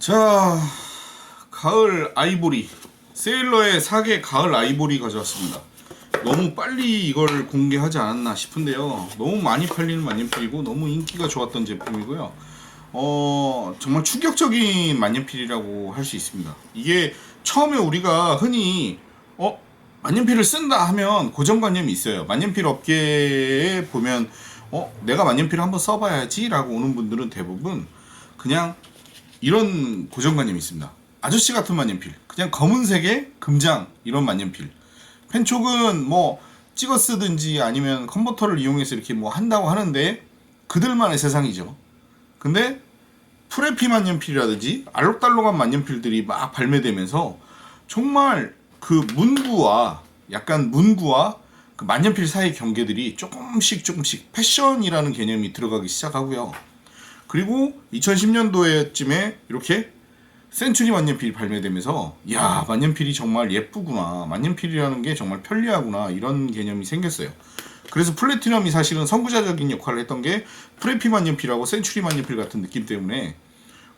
자, 가을 아이보리 세일러의 사계 가을 아이보리 가져왔습니다. 너무 빨리 이걸 공개하지 않았나 싶은데요. 너무 많이 팔리는 만년필이고 너무 인기가 좋았던 제품이고요. 어, 정말 충격적인 만년필이라고 할 수 있습니다. 이게 처음에 우리가 흔히 어, 만년필을 쓴다 하면 고정관념이 있어요. 만년필 업계에 보면 어, 내가 만년필을 한번 써봐야지라고 오는 분들은 대부분 그냥 이런 고정관념이 있습니다. 아저씨 같은 만년필, 그냥 검은색의 금장 이런 만년필. 펜촉은 뭐 찍어 쓰든지 아니면 컨버터를 이용해서 이렇게 뭐 한다고 하는데 그들만의 세상이죠. 근데 프레피 만년필이라든지 알록달록한 만년필들이 막 발매되면서 정말 그 문구와 약간 문구와 그 만년필 사이의 경계들이 조금씩 조금씩 패션이라는 개념이 들어가기 시작하고요. 그리고 2010년도에쯤에 이렇게 센츄리 만년필이 발매되면서 야 만년필이 정말 예쁘구나. 만년필이라는 게 정말 편리하구나. 이런 개념이 생겼어요. 그래서 플래티넘이 사실은 선구자적인 역할을 했던 게 프레피 만년필하고 센츄리 만년필 같은 느낌 때문에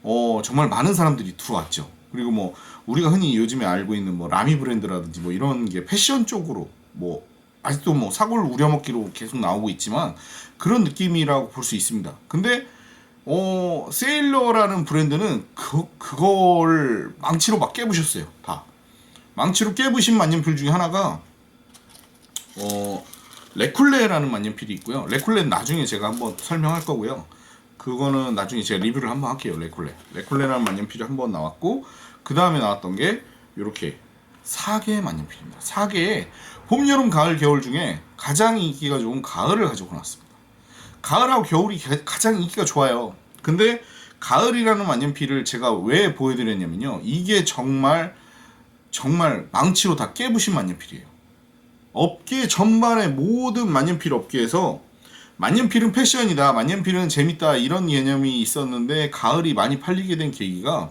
어 정말 많은 사람들이 들어왔죠. 그리고 뭐 우리가 흔히 요즘에 알고 있는 뭐 라미 브랜드라든지 뭐 이런 게 패션 쪽으로 뭐 아직도 뭐 사골 우려먹기로 계속 나오고 있지만 그런 느낌이라고 볼 수 있습니다. 근데 어, 세일러라는 브랜드는 그, 그걸 망치로 막 깨부셨어요. 다. 망치로 깨부신 만년필 중에 하나가, 어, 레쿨레라는 만년필이 있고요. 레쿨레는 나중에 제가 한번 설명할 거고요. 그거는 나중에 제가 리뷰를 한번 할게요. 레쿨레. 레쿨레라는 만년필이 한번 나왔고, 그 다음에 나왔던 게, 요렇게, 사계 만년필입니다. 사계에 봄, 여름, 가을, 겨울 중에 가장 인기가 좋은 가을을 가지고 나왔습니다. 가을하고 겨울이 가- 가장 인기가 좋아요. 근데 가을이라는 만년필을 제가 왜 보여드렸냐면요. 이게 정말 정말 망치로 다 깨부신 만년필이에요. 업계 전반의 모든 만년필 업계에서 만년필은 패션이다, 만년필은 재밌다 이런 개념이 있었는데 가을이 많이 팔리게 된 계기가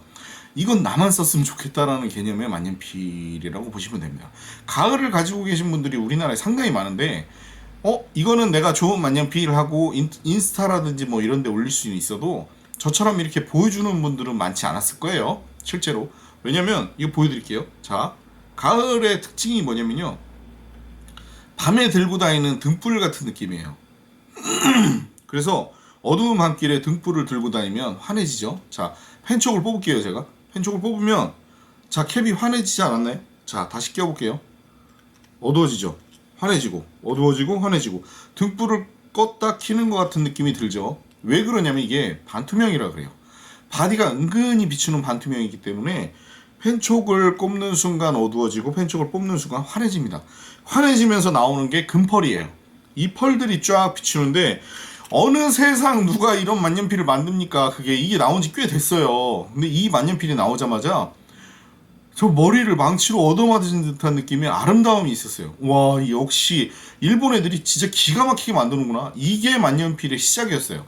이건 나만 썼으면 좋겠다라는 개념의 만년필이라고 보시면 됩니다. 가을을 가지고 계신 분들이 우리나라에 상당히 많은데 어 이거는 내가 좋은 만년필 하고 인, 인스타라든지 뭐 이런 데 올릴 수는 있어도 저처럼 이렇게 보여주는 분들은 많지 않았을 거예요. 실제로. 왜냐면 이거 보여드릴게요. 자 가을의 특징이 뭐냐면요. 밤에 들고 다니는 등불 같은 느낌이에요. 그래서 어두운 밤길에 등불을 들고 다니면 환해지죠. 자 펜촉을 뽑을게요 제가. 펜촉을 뽑으면 자 캡이 환해지지 않았나요? 자 다시 껴볼게요. 어두워지죠 환해지고 어두워지고 환해지고 등불을 껐다 키는 것 같은 느낌이 들죠. 왜 그러냐면 이게 반투명이라 그래요. 바디가 은근히 비추는 반투명이기 때문에 펜촉을 꼽는 순간 어두워지고 펜촉을 뽑는 순간 환해집니다. 환해지면서 나오는 게 금펄이에요. 이 펄들이 쫙 비추는데 어느 세상 누가 이런 만년필을 만듭니까? 그게 이게 나온 지 꽤 됐어요. 근데 이 만년필이 나오자마자 저 머리를 망치로 얻어맞은 듯한 느낌의 아름다움이 있었어요. 와, 역시 일본 애들이 진짜 기가 막히게 만드는구나. 이게 만년필의 시작이었어요.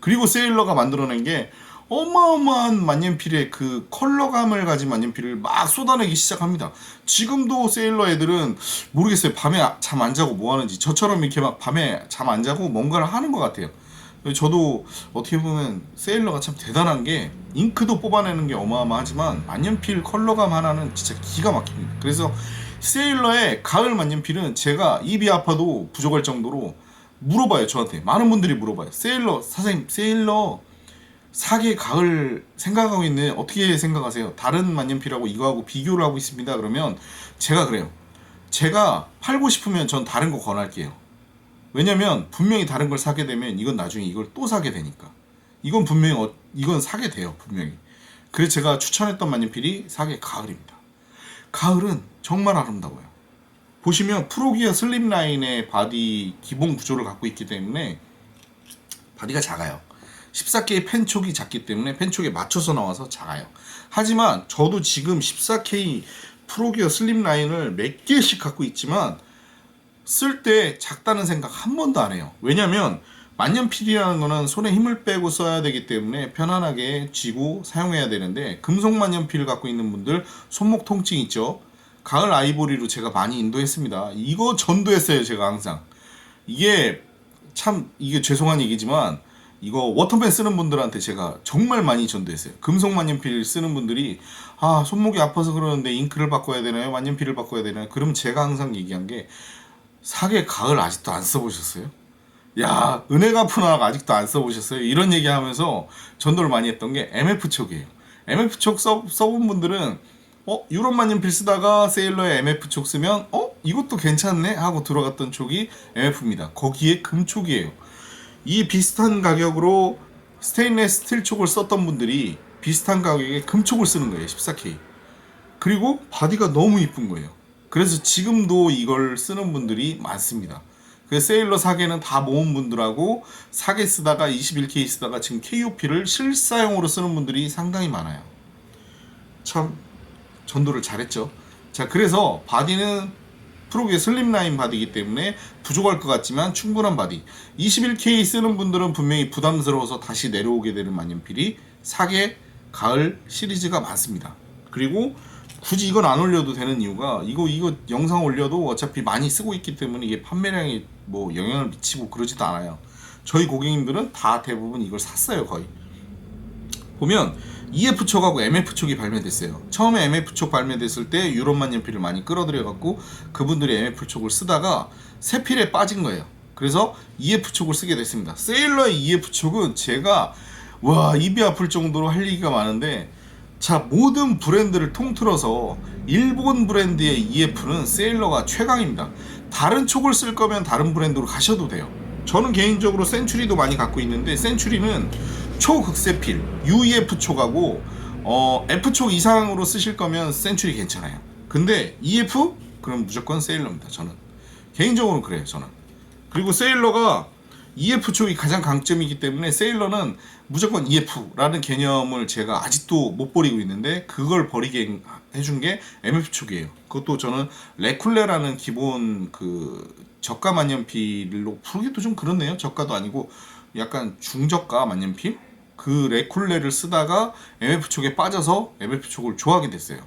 그리고 세일러가 만들어낸 게 어마어마한 만년필의 그 컬러감을 가진 만년필을 막 쏟아내기 시작합니다. 지금도 세일러 애들은 모르겠어요. 밤에 잠 안 자고 뭐 하는지 저처럼 이렇게 막 밤에 잠 안 자고 뭔가를 하는 것 같아요. 저도 어떻게 보면 세일러가 참 대단한 게 잉크도 뽑아내는 게 어마어마하지만 만년필 컬러감 하나는 진짜 기가 막힙니다. 그래서 세일러의 가을 만년필은 제가 입이 아파도 부족할 정도로 물어봐요 저한테 많은 분들이 물어봐요 세일러 사장님 세일러 사계 가을 생각하고 있는 어떻게 생각하세요? 다른 만년필하고 이거하고 비교를 하고 있습니다. 그러면 제가 그래요. 제가 팔고 싶으면 전 다른 거 권할게요. 왜냐면 분명히 다른 걸 사게 되면 이건 나중에 이걸 또 사게 되니까. 이건 분명히 어, 이건 사게 돼요 분명히. 그래서 제가 추천했던 만년필이 사계 가을입니다. 가을은 정말 아름다워요. 보시면 프로기어 슬립라인의 바디 기본 구조를 갖고 있기 때문에 바디가 작아요. 14K 펜촉이 작기 때문에 펜촉에 맞춰서 나와서 작아요. 하지만 저도 지금 14K 프로기어 슬립라인을 몇 개씩 갖고 있지만 쓸 때 작다는 생각 한 번도 안 해요. 왜냐면 만년필이라는 거는 손에 힘을 빼고 써야 되기 때문에 편안하게 쥐고 사용해야 되는데 금속 만년필을 갖고 있는 분들 손목 통증 있죠. 가을 아이보리로 제가 많이 인도했습니다. 이거 전도했어요, 제가 항상. 이게 참 이게 죄송한 얘기지만 이거 워터밴 쓰는 분들한테 제가 정말 많이 전도했어요. 금속 만년필 쓰는 분들이 아 손목이 아파서 그러는데 잉크를 바꿔야 되나요? 만년필을 바꿔야 되나요? 그럼 제가 항상 얘기한 게 사계 가을 아직도 안 써보셨어요? 야 은혜가 푸나가 아직도 안 써보셨어요? 이런 얘기하면서 전도를 많이 했던 게 MF 촉이에요. MF 촉 써, 써본 분들은 어 유럽 만년필 쓰다가 세일러에 MF 촉 쓰면 어 이것도 괜찮네 하고 들어갔던 촉이 MF입니다. 거기에 금촉이에요. 이 비슷한 가격으로 스테인레스 스틸 촉을 썼던 분들이 비슷한 가격에 금촉을 쓰는 거예요. 14K. 그리고 바디가 너무 이쁜 거예요. 그래서 지금도 이걸 쓰는 분들이 많습니다. 그 세일러 사계는 다 모은 분들하고 사계 쓰다가 21K 쓰다가 지금 KOP를 실사용으로 쓰는 분들이 상당히 많아요. 참 전도를 잘했죠. 자, 그래서 바디는 프로기의 슬림라인 바디이기 때문에 부족할 것 같지만 충분한 바디. 21K 쓰는 분들은 분명히 부담스러워서 다시 내려오게 되는 만년필이 사계 가을 시리즈가 많습니다. 그리고 굳이 이건 안 올려도 되는 이유가 이거 이거 영상 올려도 어차피 많이 쓰고 있기 때문에 이게 판매량에 뭐 영향을 미치고 그러지도 않아요. 저희 고객님들은 다 대부분 이걸 샀어요 거의. 보면 EF 촉하고 MF 촉이 발매됐어요. 처음에 MF 촉 발매됐을 때 유럽 만년필을 많이 끌어들여 갖고 그분들이 MF 촉을 쓰다가 새 필에 빠진 거예요. 그래서 EF 촉을 쓰게 됐습니다. 세일러의 EF 촉은 제가 와 입이 아플 정도로 할 얘기가 많은데 자 모든 브랜드를 통틀어서 일본 브랜드의 EF는 세일러가 최강입니다. 다른 촉을 쓸 거면 다른 브랜드로 가셔도 돼요. 저는 개인적으로 센츄리도 많이 갖고 있는데 센츄리는 초극세필 UEF 촉하고 어, F 촉 이상으로 쓰실 거면 센츄리 괜찮아요. 근데 EF 그럼 무조건 세일러입니다. 저는 개인적으로 그래요. 저는 그리고 세일러가 EF 촉이 가장 강점이기 때문에 세일러는 무조건 EF라는 개념을 제가 아직도 못 버리고 있는데 그걸 버리게 해준 게 MF 촉이에요. 그것도 저는 레쿨레라는 기본 그 저가 만년필로 부르기도 좀 그렇네요. 저가도 아니고 약간 중저가 만년필 그 레쿨레를 쓰다가 MF 촉에 빠져서 MF 촉을 좋아하게 됐어요.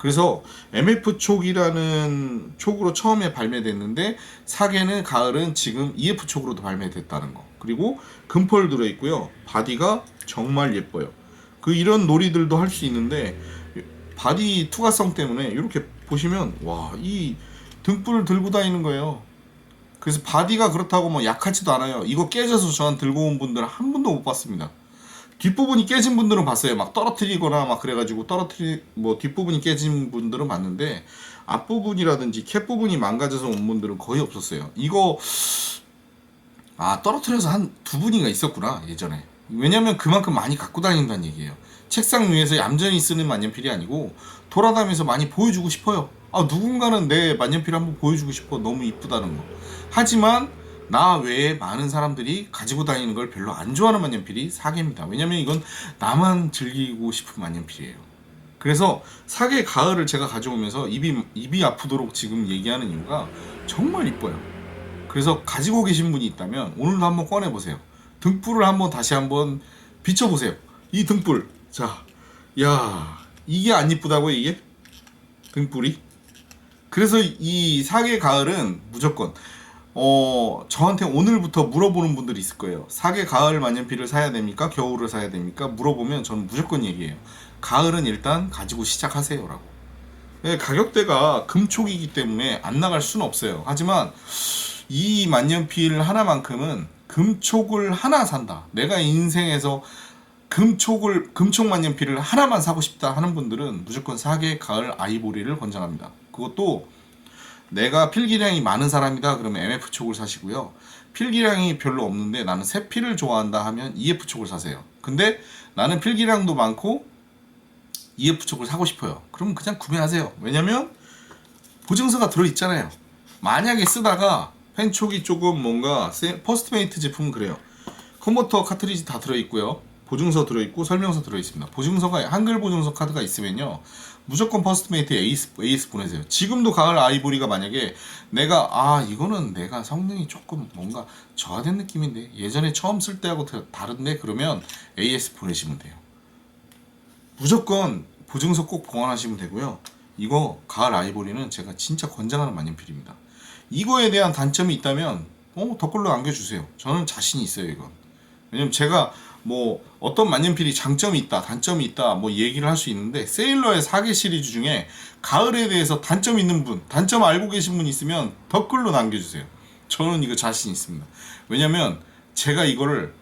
그래서 MF 촉이라는 촉으로 처음에 발매됐는데 사계는 가을은 지금 EF 촉으로도 발매됐다는 거. 그리고 금펄 들어 있고요. 바디가 정말 예뻐요. 그 이런 놀이들도 할 수 있는데 바디 투과성 때문에 이렇게 보시면 와 이 등불을 들고 다니는 거예요. 그래서 바디가 그렇다고 뭐 약하지도 않아요. 이거 깨져서 저한 들고 온 분들 한 분도 못 봤습니다. 뒷부분이 깨진 분들은 봤어요. 막 떨어뜨리거나 막 그래가지고 떨어뜨리 뭐 뒷부분이 깨진 분들은 봤는데 앞부분이라든지 캡 부분이 망가져서 온 분들은 거의 없었어요. 이거 아 떨어뜨려서 한 두 분이가 있었구나 예전에. 왜냐면 그만큼 많이 갖고 다닌다는 얘기예요. 책상 위에서 얌전히 쓰는 만년필이 아니고 돌아다니면서 많이 보여주고 싶어요. 아 누군가는 내 만년필 한번 보여주고 싶어 너무 이쁘다는 거. 하지만 나 외에 많은 사람들이 가지고 다니는 걸 별로 안 좋아하는 만년필이 사계입니다. 왜냐면 이건 나만 즐기고 싶은 만년필이에요. 그래서 사계 가을을 제가 가져오면서 입이 입이 아프도록 지금 얘기하는 이유가 정말 이뻐요. 그래서 가지고 계신 분이 있다면 오늘도 한번 꺼내 보세요. 등불을 한번 다시 한번 비춰 보세요. 이 등불. 자. 야, 이게 안 이쁘다고 이게? 등불이? 그래서 이 사계 가을은 무조건 어 저한테 오늘부터 물어보는 분들이 있을 거예요. 사계 가을 만년필을 사야 됩니까? 겨울을 사야 됩니까? 물어보면 저는 무조건 얘기해요. 가을은 일단 가지고 시작하세요라고. 네, 가격대가 금촉이기 때문에 안 나갈 수는 없어요. 하지만 이 만년필 하나만큼은 금촉을 하나 산다. 내가 인생에서 금촉을 금촉 만년필을 하나만 사고 싶다 하는 분들은 무조건 사계 가을 아이보리를 권장합니다. 그것도 내가 필기량이 많은 사람이다 그러면 MF 촉을 사시고요. 필기량이 별로 없는데 나는 새 필을 좋아한다 하면 EF 촉을 사세요. 근데 나는 필기량도 많고 EF 촉을 사고 싶어요. 그러면 그냥 구매하세요. 왜냐면 보증서가 들어 있잖아요. 만약에 쓰다가 펜촉이 조금 뭔가 세- 퍼스트메이트 제품은 그래요. 컨버터 카트리지 다 들어 있고요. 보증서 들어 있고 설명서 들어 있습니다. 보증서가 한글 보증서 카드가 있으면요. 무조건 퍼스트메이트 에이스 에이스 보내세요. 지금도 가을 아이보리가 만약에 내가 아 이거는 내가 성능이 조금 뭔가 저하된 느낌인데 예전에 처음 쓸 때하고 다- 다른데 그러면 AS 보내시면 돼요. 무조건 보증서 꼭 보관하시면 되고요. 이거 가을 아이보리는 제가 진짜 권장하는 만년필입니다. 이거에 대한 단점이 있다면 어, 댓글로 남겨주세요. 저는 자신이 있어요 이건. 왜냐면 제가 뭐 어떤 만년필이 장점이 있다, 단점이 있다, 뭐 얘기를 할 수 있는데 세일러의 4개 시리즈 중에 가을에 대해서 단점 있는 분, 단점 알고 계신 분 있으면 댓글로 남겨주세요. 저는 이거 자신 있습니다. 왜냐면 제가 이거를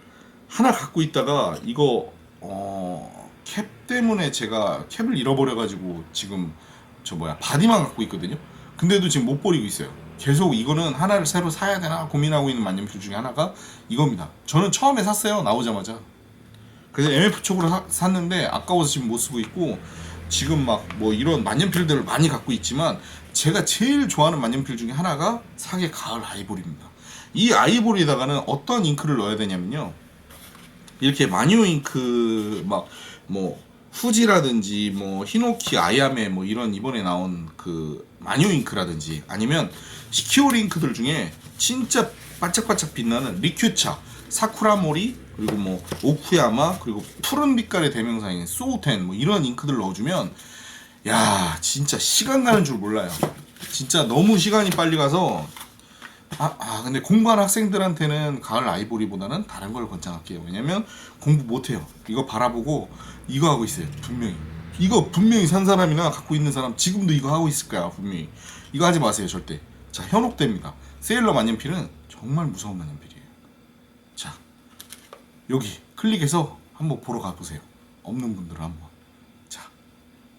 하나 갖고 있다가 이거 어, 캡 때문에 제가 캡을 잃어버려가지고 지금 저 뭐야 바디만 갖고 있거든요. 근데도 지금 못 버리고 있어요. 계속 이거는 하나를 새로 사야 되나 고민하고 있는 만년필 중에 하나가 이겁니다. 저는 처음에 샀어요 나오자마자. 그래서 MF 쪽으로 사- 샀는데 아까워서 지금 못 쓰고 있고 지금 막 뭐 이런 만년필들을 많이 갖고 있지만 제가 제일 좋아하는 만년필 중에 하나가 사계 가을 아이보리입니다. 이 아이보리에다가는 어떤 잉크를 넣어야 되냐면요. 이렇게 마뉴 잉크 막 뭐 후지라든지 뭐 히노키 아야메 뭐 이런 이번에 나온 그 마뉴 잉크라든지 아니면 시키오리 잉크들 중에 진짜 반짝반짝 빛나는 리큐차 사쿠라모리 그리고 뭐 오쿠야마 그리고 푸른 빛깔의 대명사인 소우텐 뭐 이런 잉크들 넣어주면 야 진짜 시간 가는 줄 몰라요. 진짜 너무 시간이 빨리 가서 아, 아 근데 공부하는 학생들한테는 가을 아이보리보다는 다른 걸 권장할게요. 왜냐면 공부 못해요. 이거 바라보고 이거 하고 있어요. 분명히. 이거 분명히 산 사람이나 갖고 있는 사람 지금도 이거 하고 있을 거야. 분명히. 이거 하지 마세요. 절대. 자 현혹됩니다. 세일러 만년필은 정말 무서운 만년필이에요. 자 여기 클릭해서 한번 보러 가보세요. 없는 분들은 한번. 자,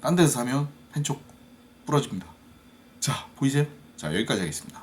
딴 데서 사면 한쪽 부러집니다. 자, 보이세요? 자, 여기까지 하겠습니다.